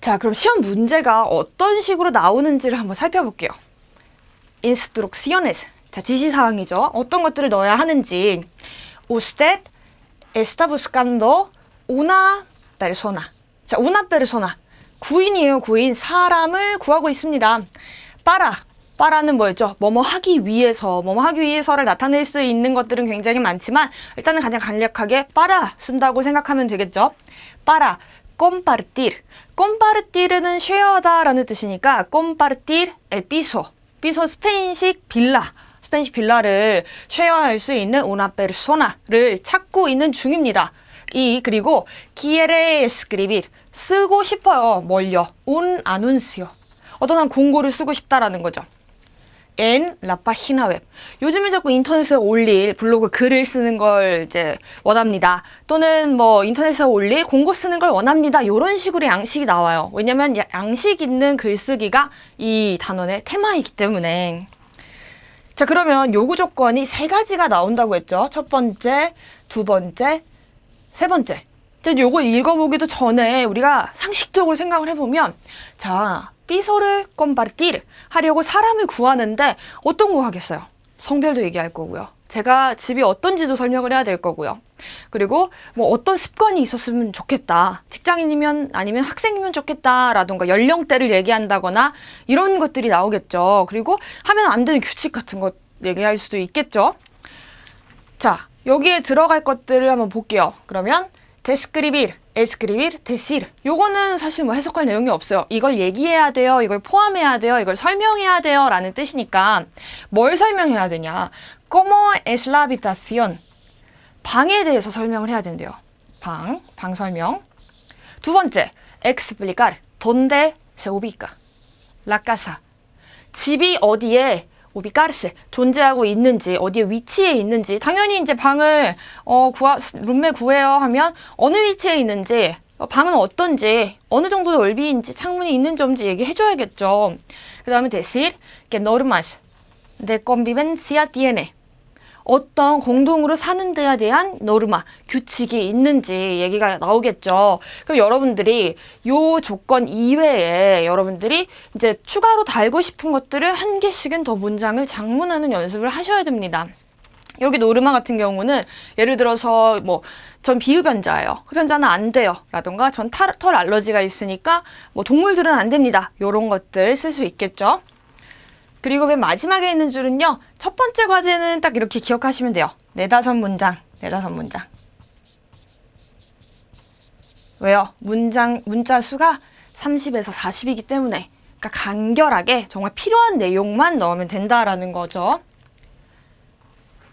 자, 그럼 시험 문제가 어떤 식으로 나오는지를 한번 살펴볼게요. instrucciones. 자, 지시사항이죠. 어떤 것들을 넣어야 하는지. Usted está buscando una persona. 자, una persona. 구인이에요, 구인. 사람을 구하고 있습니다. para. para는 뭐였죠? 뭐뭐 하기 위해서, 뭐뭐 하기 위해서를 나타낼 수 있는 것들은 굉장히 많지만 일단은 가장 간략하게 para 쓴다고 생각하면 되겠죠? para. Compartir. compartir은 쉐어하다라는 뜻이니까 compartir el piso. piso 스페인식 빌라. 스페인식 빌라를 쉐어할 수 있는 una persona를 찾고 있는 중입니다. 이 그리고 quiere escribir 쓰고 싶어요. 뭘요? un anuncio. 어떤 한 공고를 쓰고 싶다라는 거죠. En la página web. 요즘에 자꾸 인터넷에 올릴 블로그 글을 쓰는 걸 이제 원합니다. 또는 뭐 인터넷에 올릴 공고 쓰는 걸 원합니다. 이런 식으로 양식이 나와요. 왜냐면 야- 양식 있는 글쓰기가 이 단원의 테마이기 때문에. 자, 그러면 요구 조건이 세 가지가 나온다고 했죠. 첫 번째, 두 번째, 세 번째. 자, 요거 읽어보기도 전에 우리가 상식적으로 생각을 해보면, 자, 삐소를 껌바르띠르 하려고 사람을 구하는데 어떤 거 하겠어요? 성별도 얘기할 거고요. 제가 집이 어떤지도 설명을 해야 될 거고요. 그리고 뭐 어떤 습관이 있었으면 좋겠다. 직장인이면 아니면 학생이면 좋겠다라던가 연령대를 얘기한다거나 이런 것들이 나오겠죠. 그리고 하면 안 되는 규칙 같은 것 얘기할 수도 있겠죠. 자, 여기에 들어갈 것들을 한번 볼게요. 그러면 데스크리빌, 에스크리빌, 데시르. 요거는 사실 뭐 해석할 내용이 없어요. 이걸 얘기해야 돼요. 이걸 포함해야 돼요. 이걸 설명해야 돼요. 라는 뜻이니까 뭘 설명해야 되냐? Como es la habitación? 방에 대해서 설명을 해야 된대요. 방, 방 설명. 두 번째, explicar donde se ubica la casa. 집이 어디에 오비카르스 존재하고 있는지 어디에 위치해 있는지 당연히 이제 방을 어 구하 룸메 구해요 하면 어느 위치에 있는지 어, 방은 어떤지 어느 정도 넓이인지 창문이 있는 점인지 얘기해 줘야겠죠. 그 다음에 decir que de convivencia tiene 어떤 공동으로 사는 데에 대한 노르마, 규칙이 있는지 얘기가 나오겠죠. 그럼 여러분들이 요 조건 이외에 여러분들이 이제 추가로 달고 싶은 것들을 한 개씩은 더 문장을 장문하는 연습을 하셔야 됩니다. 여기 노르마 같은 경우는 예를 들어서 뭐 전 비흡연자예요. 흡연자는 안 돼요. 라던가 전 털, 털 알러지가 있으니까 뭐 동물들은 안 됩니다. 요런 것들 쓸 수 있겠죠. 그리고 맨 마지막에 있는 줄은요. 첫 번째 과제는 딱 이렇게 기억하시면 돼요. 네다섯 문장, 네다섯 문장. 왜요? 문장, 문자 수가 30에서 40이기 때문에. 그러니까 간결하게 정말 필요한 내용만 넣으면 된다라는 거죠.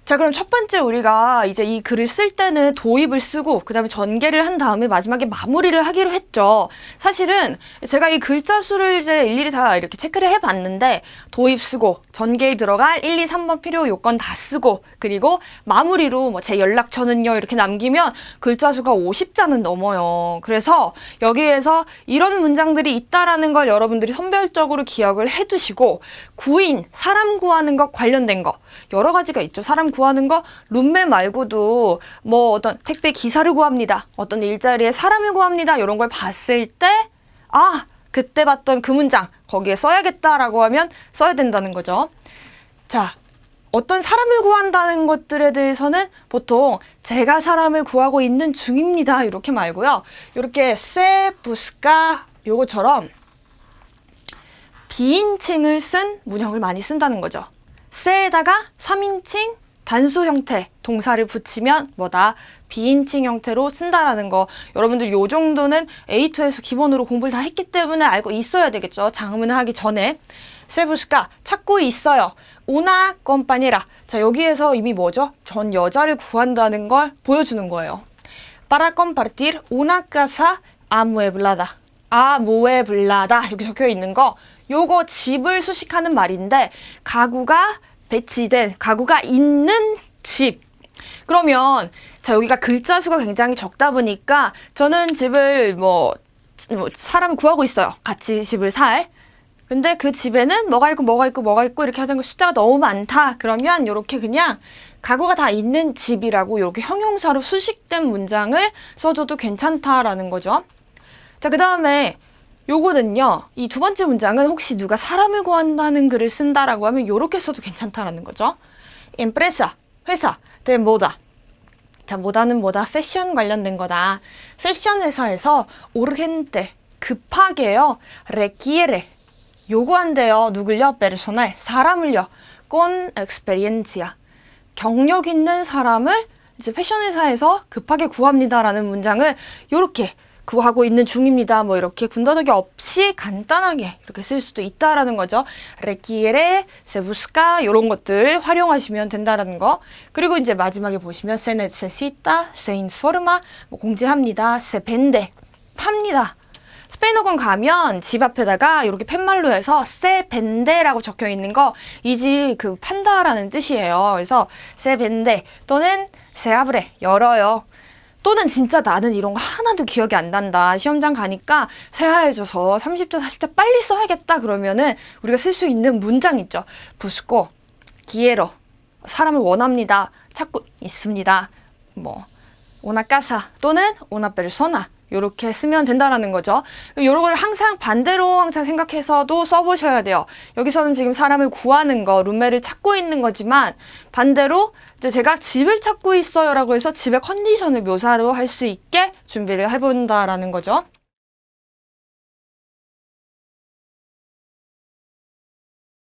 자, 그럼 첫 번째 우리가 이제 이 글을 쓸 때는 도입을 쓰고 그다음에 전개를 한 다음에 마지막에 마무리를 하기로 했죠. 사실은 제가 이 글자 수를 이제 일일이 다 이렇게 체크를 해 봤는데 도입 쓰고 전개에 들어갈 1, 2, 3번 필요 요건 다 쓰고 그리고 마무리로 뭐 제 연락처는요 이렇게 남기면 글자 수가 50자는 넘어요. 그래서 여기에서 이런 문장들이 있다라는 걸 여러분들이 선별적으로 기억을 해 두시고 구인, 사람 구하는 것 관련된 거 여러 가지가 있죠. 사람 구하는 거 룸메 말고도 뭐 어떤 택배 기사를 구합니다. 어떤 일자리에 사람을 구합니다. 이런 걸 봤을 때 아, 그때 봤던 그 문장 거기에 써야겠다라고 하면 써야 된다는 거죠. 자, 어떤 사람을 구한다는 것들에 대해서는 보통 제가 사람을 구하고 있는 중입니다. 이렇게 말고요. 이렇게 세 부스카 요거처럼 비인칭을 쓴 문형을 많이 쓴다는 거죠. 세에다가 3인칭 단수 형태 동사를 붙이면 뭐다? 비인칭 형태로 쓴다라는 거. 여러분들 요 정도는 A2에서 기본으로 공부를 다 했기 때문에 알고 있어야 되겠죠. 장문을 하기 전에. 세부스카 찾고 있어요. 오나 껌빠니라. 자 여기에서 이미 뭐죠? 전 여자를 구한다는 걸 보여주는 거예요. para compartir una casa amueblada amueblada 여기 적혀 있는 거. 요거 집을 수식하는 말인데 가구가 배치된 가구가 있는 집. 그러면 자 여기가 글자 수가 굉장히 적다 보니까 저는 집을 뭐, 뭐 사람 구하고 있어요. 같이 집을 살. 근데 그 집에는 뭐가 있고 뭐가 있고 뭐가 있고 이렇게 하는 거 숫자가 너무 많다. 그러면 이렇게 그냥 가구가 다 있는 집이라고 이렇게 형용사로 수식된 문장을 써줘도 괜찮다라는 거죠. 자, 그 다음에 요거는요. 이 두 번째 문장은 혹시 누가 사람을 구한다는 글을 쓴다라고 하면 요렇게 써도 괜찮다라는 거죠. empresa 회사 대 뭐다. 자, 뭐다는 뭐다 패션 관련된 거다. 패션 회사에서 urgente 급하게요. requiere 요구한대요. 누굴요? personal 사람을요. con experiencia 경력 있는 사람을 이제 패션 회사에서 급하게 구합니다라는 문장을 요렇게 구하고 있는 중입니다. 뭐 이렇게 군더더기 없이 간단하게 이렇게 쓸 수도 있다라는 거죠. se busca 이런 것들 활용하시면 된다라는 거. 그리고 이제 마지막에 보시면 se informa, 뭐 공지합니다. vende, 팝니다. 스페인어권 가면 집 앞에다가 이렇게 팻말로 해서 세 벤데라고 적혀 있는 거 이 집 그 판다라는 뜻이에요. 그래서 세 벤데 또는 세 아브레 열어요. 또는 진짜 나는 이런 거 하나도 기억이 안 난다. 시험장 가니까 새하얘져서 30대 40대 빨리 써야겠다 그러면은 우리가 쓸 수 있는 문장 있죠. 부스코 기에로 사람을 원합니다. 찾고 있습니다. 뭐 casa 또는 persona 요렇게 쓰면 된다라는 거죠. 요런 걸 항상 반대로 항상 생각해서도 써보셔야 돼요. 여기서는 지금 사람을 구하는 거, 룸메를 찾고 있는 거지만 반대로 이제 제가 집을 찾고 있어요라고 해서 집의 컨디션을 묘사로 할 수 있게 준비를 해본다라는 거죠.